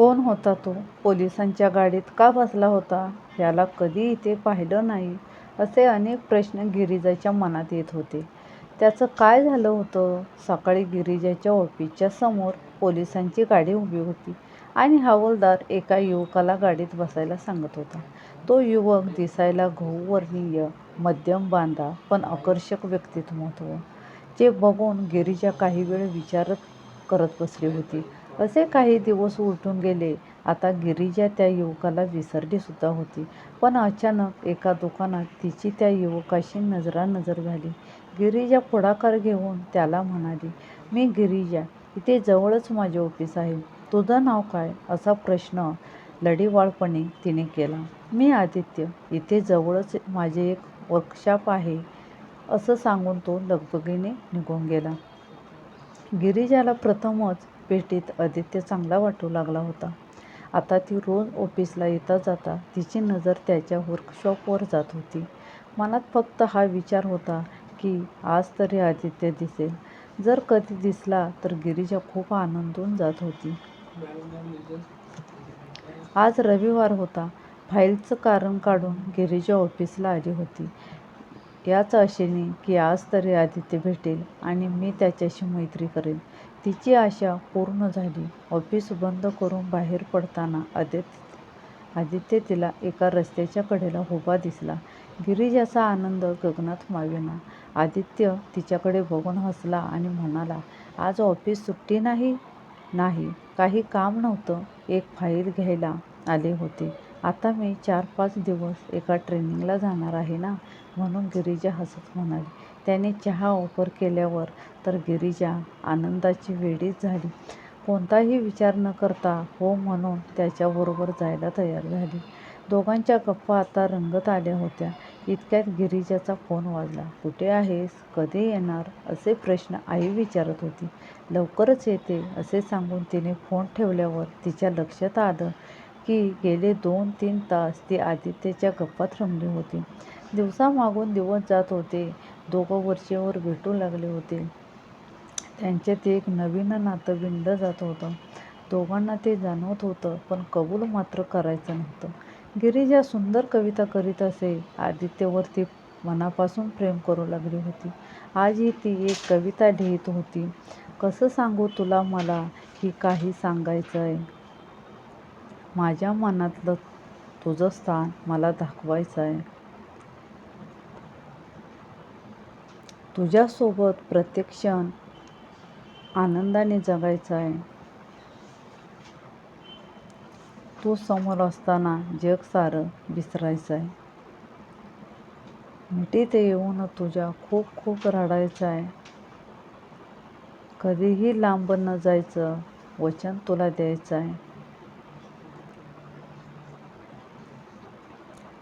कोण होता तो? पोलिसांच्या गाडीत का बसला होता? याला कधी इथे पाहिलं नाही असे अनेक प्रश्न गिरिजाच्या मनात येत होते. त्याचं काय झालं होतं? सकाळी गिरिजाच्या ऑफिसच्या समोर पोलिसांची गाडी उभी होती आणि हवालदार एका युवकाला गाडीत बसायला सांगत होता. तो युवक दिसायला गहूवर्णीय मध्यम बांधा पण आकर्षक व्यक्तित्व जे बघून गिरिजा काही वेळ विचारत करत बसली होती. असे काही दिवस उलटून गेले. आता गिरिजा त्या युवकाला विसरलीसुद्धा होती. पण अचानक एका दुकानात तिची त्या युवकाशी नजरानजर झाली. गिरिजा पुढाकार घेऊन त्याला म्हणाली मी गिरिजा इथे जवळच माझे ऑफिस आहे. तुझं नाव काय? असा प्रश्न लढीवाळपणे तिने केला. मी आदित्य इथे जवळच माझे एक वर्कशॉप आहे असं सांगून तो लगबगीने निघून गेला. गिरिजाला प्रथमच भेटीत आदित्य चांगला वाटू लागला होता. आता ती रोज ऑफिसला येता जाता तिची नजर त्याच्या वर्कशॉपवर जात होती. मनात फक्त हा विचार होता की आज तरी आदित्य दिसेल. जर कधी दिसला तर गिरीजा खूप आनंदून जात होती. आज रविवार होता. फाईलचं कारण काढून गिरीजा ऑफिसला आली होती. याच आशेने की आज तरी आदित्य भेटेल आणि मी त्याच्याशी मैत्री करेन. तिची आशा पूर्ण झाली. ऑफिस बंद करून बाहेर पडताना आदित्य आदित्य तिला एका रस्त्याच्या कडेला उभा दिसला. गिरीजाचा आनंद गगनात मावेना. आदित्य तिच्याकडे बघून हसला आणि म्हणाला आज ऑफिस सुट्टी नाही? नाही. काही काम नव्हतं. एक फाईल घ्यायला आले होते. आता मी चार पाच दिवस एका ट्रेनिंगला जाणार आहे ना? म्हणून गिरीजा हसत म्हणाली. त्याने चहा ऑफर केल्यावर तर गिरिजा आनंदाची वेडीच झाली. कोणताही विचार न करता हो म्हणून त्याच्याबरोबर जायला तयार झाली. दोघांच्या गप्पा आता रंगत आल्या होत्या. इतक्यात गिरिजाचा फोन वाजला. कुठे आहेस? कधी येणार? असे प्रश्न आई विचारत होती. लवकरच येते असे सांगून तिने फोन ठेवल्यावर तिच्या लक्षात आलं की गेले दोन तीन तास ती आदित्यच्या गप्पात रमली होती. दिवसामागून दिवस जात होते. दोघं वरचेवर भेटू लागले होते. त्यांच्यात एक नवीन नातं विणलं जात होतं. दोघांना ते जाणवत होतं पण कबूल मात्र करायचं नव्हतं. गिरीजा सुंदर कविता करीत असे आदित्यवर ती मनापासून प्रेम करू लागली होती. आजही ती एक कविता लिहित होती. कसं सांगू तुला मला की काही सांगायचं आहे माझ्या मनातलं तुझं स्थान मला दाखवायचं आहे तुझ्यासोबत प्रत्येक क्षण आनंदाने जगायचं आहे. तू समोर असताना जग सारं विसरायचं आहे. मिठीत येऊन तुझ्या खूप खूप रडायचं आहे. कधीही लांब न जायचं वचन तुला द्यायचं आहे.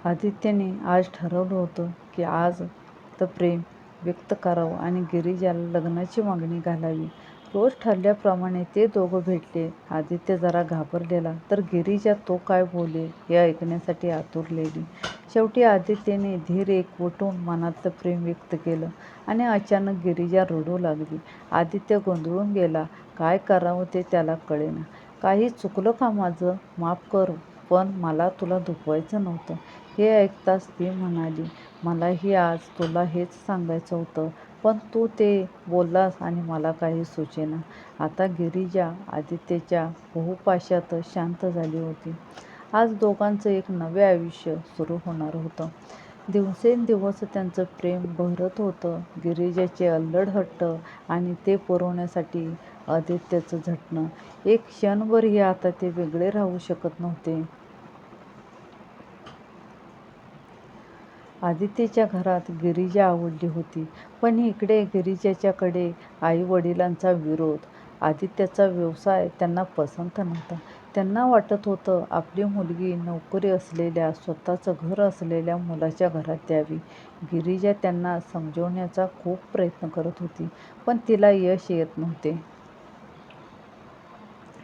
आदित्यने आज ठरवलं होतं की आज तर प्रेम व्यक्त करावं आणि गिरिजाला लग्नाची मागणी घालावी. रोज ठरल्याप्रमाणे ते दोघं भेटले. आदित्य जरा घाबरलेला तर गिरिजा तो काय बोले हे ऐकण्यासाठी आतुरलेली. शेवटी आदित्यने धीर एकवटून मनातलं प्रेम व्यक्त केलं आणि अचानक गिरिजा रडू लागली. आदित्य गोंधळून गेला. काय करावं ते त्याला कळेना. काही चुकलं का माझं? माफ कर. पण मला तुला दुखवायचं नव्हतं. हे ऐकताच ती म्हणाली मलाही आज तुला हेच सांगायचं होतं पण तू ते बोललास आणि मला काही सुचेना. आता गिरिजा आदित्यच्या बहुपाशात शांत झाली होती. आज दोघांचं एक नवे आयुष्य सुरू होणार होतं. दिवसेंदिवस त्यांचं प्रेम बहरत होतं. गिरिजाचे अल्लड हट्ट आणि ते पुरवण्यासाठी आदित्यचं झटणं. एक क्षणभरही आता ते वेगळे राहू शकत नव्हते. आदित्यच्या घरात गिरिजा आवडली होती. पण इकडे गिरिजाच्याकडे आईवडिलांचा विरोध. आदित्यचा व्यवसाय त्यांना पसंत नव्हता. त्यांना वाटत होतं आपली मुलगी नोकरी असलेल्या स्वतःचं घर असलेल्या मुलाच्या घरात द्यावी. गिरिजा त्यांना समजवण्याचा खूप प्रयत्न करत होती पण तिला यश येत नव्हते.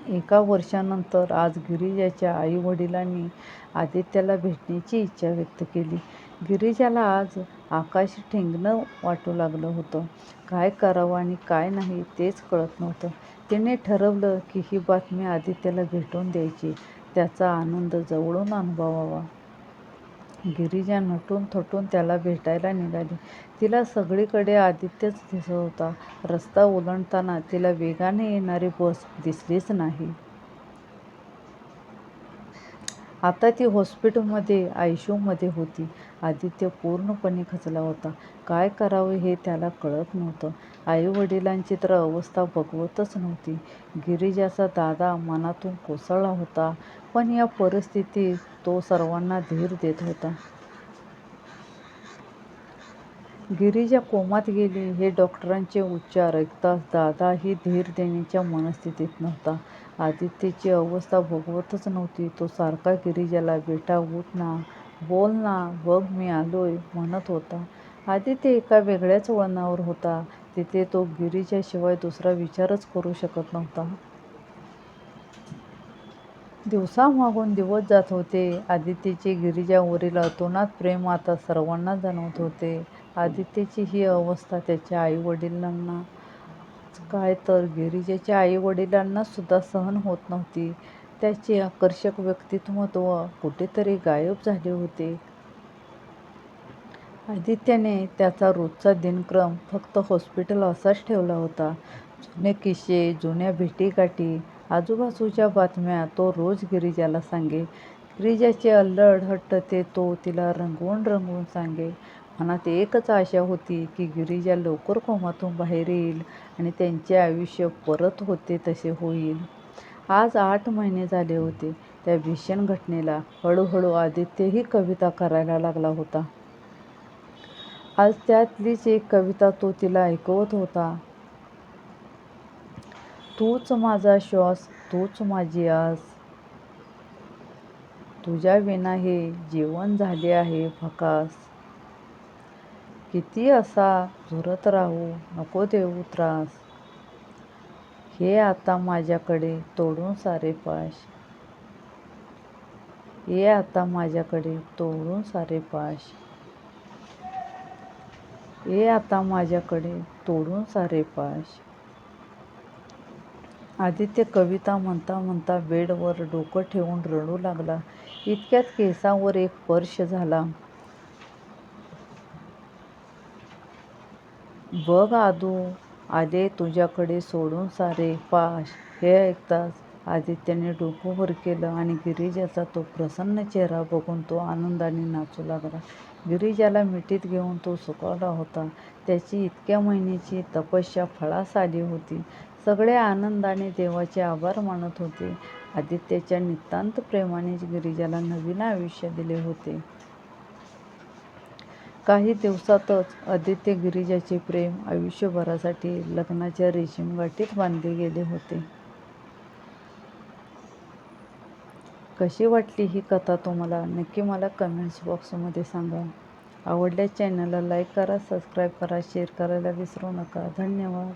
एका वर्षानंतर आज गिरिजाच्या आईवडिलांनी आदित्याला भेटण्याची इच्छा व्यक्त केली. गिरीजाला आज आकाश ठेंगणं वाटू लागलं होतं. काय करावं आणि काय नाही तेच कळत नव्हतं. तिने ठरवलं की ही बातमी आदित्यला भेटून द्यायची, त्याचा आनंद जवळून अनुभवावा. गिरिजा नटून थटून त्याला भेटायला निघाली. तिला सगळीकडे आदित्यच दिसत होता. रस्ता ओलांडताना तिला वेगाने येणारी बस दिसलीच नाही. आता ती हॉस्पिटलमध्ये आय आयसीयूमध्ये होती. आदित्य पूर्णपणे खचला होता. काय करावे हे त्याला कळत नव्हतं. आई-वडिलांची तर अवस्था बघवतच नव्हती. गिरिजाचा दादा मनातून कोसळला होता, पण या परिस्थितीत तो सर्वांना धीर देत होता. गिरिजा कोमात गेली हे डॉक्टरांचे उच्चार ऐकताच दादाही धीर देण्याच्या मनस्थितीत नव्हता. आदित्यची अवस्था भोगवतच नव्हती. तो सारखा गिरिजाला बेटा उठ ना, बोल ना, बघ मी आलोय म्हणत होता. आदित्य एका वेगळ्याच वळणावर होता. तिथे तो गिरीजाशिवाय दुसरा विचारच करू शकत नव्हता. दिवसामागून दिवस जात होते. आदित्यचे गिरिजावरील अतोनात प्रेम आता सर्वांना जाणवत होते. आदित्यची ही अवस्था त्याच्या आईवडिलांना काय तर गिरीजेच्या आई-वडिलांनासुद्धा सहन होत नव्हती. त्याचे आकर्षक व्यक्तिमत्व कुठेतरी गायब झाले होते. आदित्यने त्याचा रोजचा दिनक्रम फक्त हॉस्पिटल असाच ठेवला होता. जुने किस्से, जुन्या भेटीगाठी, आजूबाजूच्या बातम्या तो रोज गिरिजाला सांगे. गिरिजाचे अल्लड हट्ट ते तो तिला रंगवून रंगवून सांगे. मनात एकच आशा होती की गिरीजा लवकर कोमातून बाहेर येईल आणि त्यांचे आयुष्य परत होते तसे होईल. आज आठ महिने झाले होते त्या भीषण घटनेला. हळूहळू आदित्यही कविता करायला लागला होता. आज त्यातलीच एक कविता तो तिला ऐकवत होता. तूच माझा श्वास, तूच माझी आस, तुझ्या विना हे जीवन झाले आहे फकास किती असा झुरत राहू, नको देऊ त्रास. हे आता माझ्याकडे तोडून सारे पाश. ये आता माझ्याकडे तोडून सारे पाश. हे आता माझ्याकडे तोडून सारे पाश. आदित्य कविता म्हणता म्हणता बेडवर डोकं ठेवून रडू लागला. इतक्यात केसांवर एक स्पर्श झाला. बघ आदू, आले तुझ्याकडे सोडून सारे पाश. हे ऐकताच आदित्यने डोकं वर केलं आणि गिरिजाचा तो प्रसन्न चेहरा बघून तो आनंदाने नाचू लागला. गिरिजाला मिठीत घेऊन तो सुखावला होता. त्याची इतक्या महिन्याची तपस्या फळास आली होती. सगळे आनंदाने देवाचे आभार मानत होते. आदित्यच्या नितांत प्रेमानेच गिरिजाला नवीन आयुष्य दिले होते. काही दिवसातच आदित्य गिरिजाचे प्रेम आयुष्यभरासाठी लग्नाच्या रेशीमगाठीत बांधले गेले होते. कशी वाटली ही कथा तुम्हाला? नक्की मला कमेंट्स बॉक्समध्ये सांगा. आवडल्यास चॅनलला लाईक करा, सबस्क्राईब करा, शेअर करायला विसरू नका. धन्यवाद.